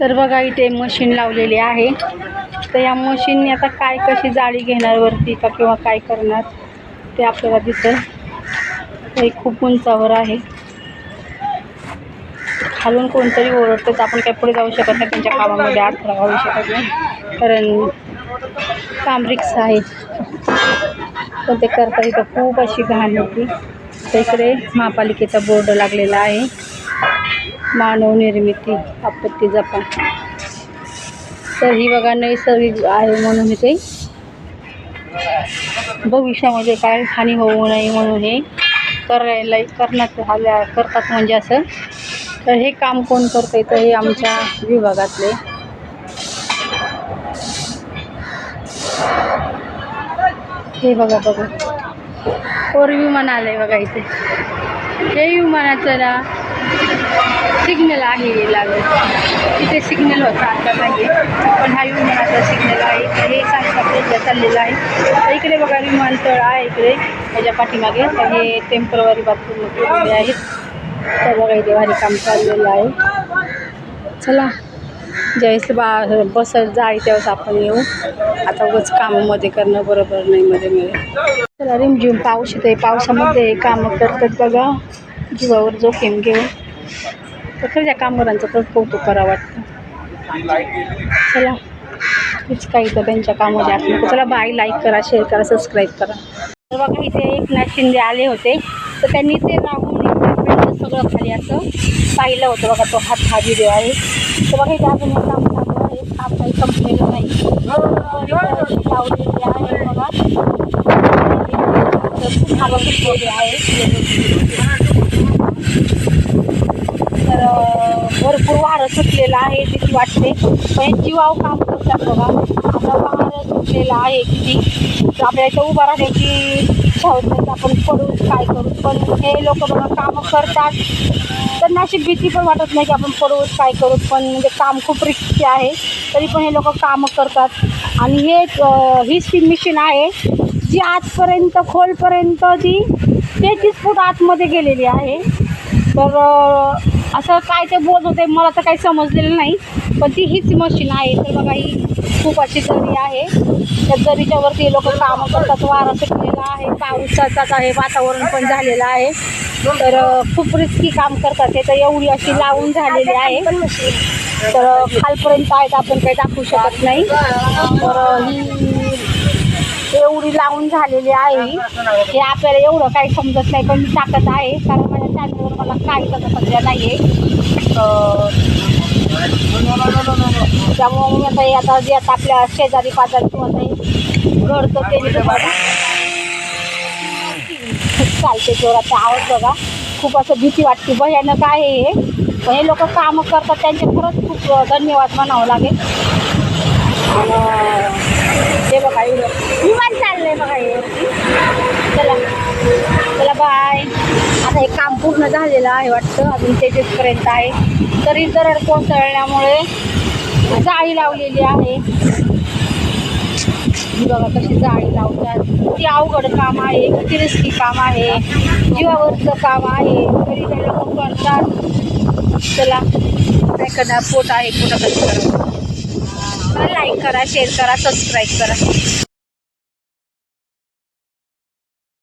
तर बघा इथे मशीन लावलेली आहे. तर या मशीनने आता काय कशी जाळी घेणार वरती का किंवा काय करणार ते आपल्याला दिसेल हे खूप उंचावर आहे. खालून कोणतरी ओरडतं तर आपण काही पुढे जाऊ शकत नाही त्यांच्या कामामध्ये अडथळा होऊ शकत नाही. कारण काम रिक्स आहे. पण ते करता इथं खूप अशी घाण होती. तर इकडे महापालिकेचा बोर्ड लागलेला आहे. मानव निर्मिती आपत्ती जपान तर ही बघा नैसर्गिक आहे म्हणून ते. भविष्यामध्ये काय हानी होऊ नये म्हणून हे करायला करण्यात आल्या करतात म्हणजे असं. तर हे काम कोण करतं तर हे आमच्या विभागातले. हे बघा बघा. कोर विमान आलं आहे बघा इथे. हे विमानाचं ना सिग्नल आहे हे तिथे इथे सिग्नल होता आता नाही पण हा विमानाचा सिग्नल आहे. हे सांगता चाललेलं आहे. तर इकडे बघा विमानतळ आहे इकडे. त्याच्या पाठीमागे. तर हे टेंपररी बाथरूम केलेले आहेत. तर बघा इथे भारी काम चाललेलं आहे. चला. ज्यावेळेस बा बस जाय त्यावेळेस आपण येऊ. आता उगाच कामामध्ये करणं बरोबर नाही मध्ये मिळेल चला रिमझिम पाऊस येते पावसामध्ये कामं करतात बघा. जीवावर जोखीम घेऊन. तर खरं त्या कामगारांचं तर कौतुक करावं वाटतं. चला हेच काही तर त्यांच्या कामामध्ये आपण चला बाय लाईक करा शेअर करा सबस्क्राईब करा. तर बघा इथे एकनाथ शिंदे आले होते. तर त्यांनी ते राहून सगळं खाली असं पाहिलं होतं. बघा तो हात हा व्हिडिओ आहे. तर बघा इथे अजून काम चालू आहे. काम काही संपलेलं नाही. तर लावलेली आहे बघा. खूप हवा आहे वारं सुटलेलं आहे भीती वाटते. पण जीवाव काम करतात बघा. आता वारं सुटलेलं आहे किती आपल्या इथं उभं राहण्याची इच्छा होत नाही आपण पडू काय करू? पण हे लोक बघा कामं करतात. त्यांना अशी भीती पण वाटत नाही की आपण पडू काय करू? पण म्हणजे काम खूप रिस्की आहे. तरी पण हे लोक कामं करतात. आणि हे अं, ही स्टीम मशीन आहे जी आजपर्यंत खोलपर्यंत ती तेहतीस फूट आतमध्ये गेलेली आहे. तर असं काय ते बोलत होते मला तर काही समजलेलं नाही. पण ती हीच मशीन आहे. तर बघा ही खूप अशी दरी आहे त्या दरीच्या वरती लोक कामं करतात वारा सुटलेला आहे पाऊसाचाच आहे वातावरण पण झालेलं आहे. तर खूप रिस्की काम करतात ते तर एवढी अशी लावून झालेली आहे. तर खालपर्यंत आहेत आपण काही दाखवू शकत नाही. तर ही एवढी लावून झालेली आहे. हे आपल्याला एवढं काही समजत नाही पण मी टाकत आहे. कारण माझ्या चॅनलवर मला काही कसं सध्या नाही आहे त्यामुळं मी आता आता जे आता आपल्या शेजारी पाजारी किंवा ते घडतं ते तुम्हाला खूप चालते जोराचा आवाज बघा. खूप असं भीती वाटते. भयानक आहे हे. पण हे लोक कामं करतात त्यांचे खरंच खूप धन्यवाद म्हणावं लागेल. आणि ते बघा. एवढं चला चला बाय आता हे काम पूर्ण झालेलं आहे वाटतं अजून तेजेसपर्यंत आहे तरी दरड कोसळल्यामुळे जाळी लावलेली आहे बघा कशी जाळी लावतात किती अवघड काम आहे किती रिस्की काम आहे जीवावरचं काम आहे तरी त्याला लोक करतात चला काय करणार पोट आहे पोटा कसं करा लाईक करा शेअर करा सबस्क्राईब करा.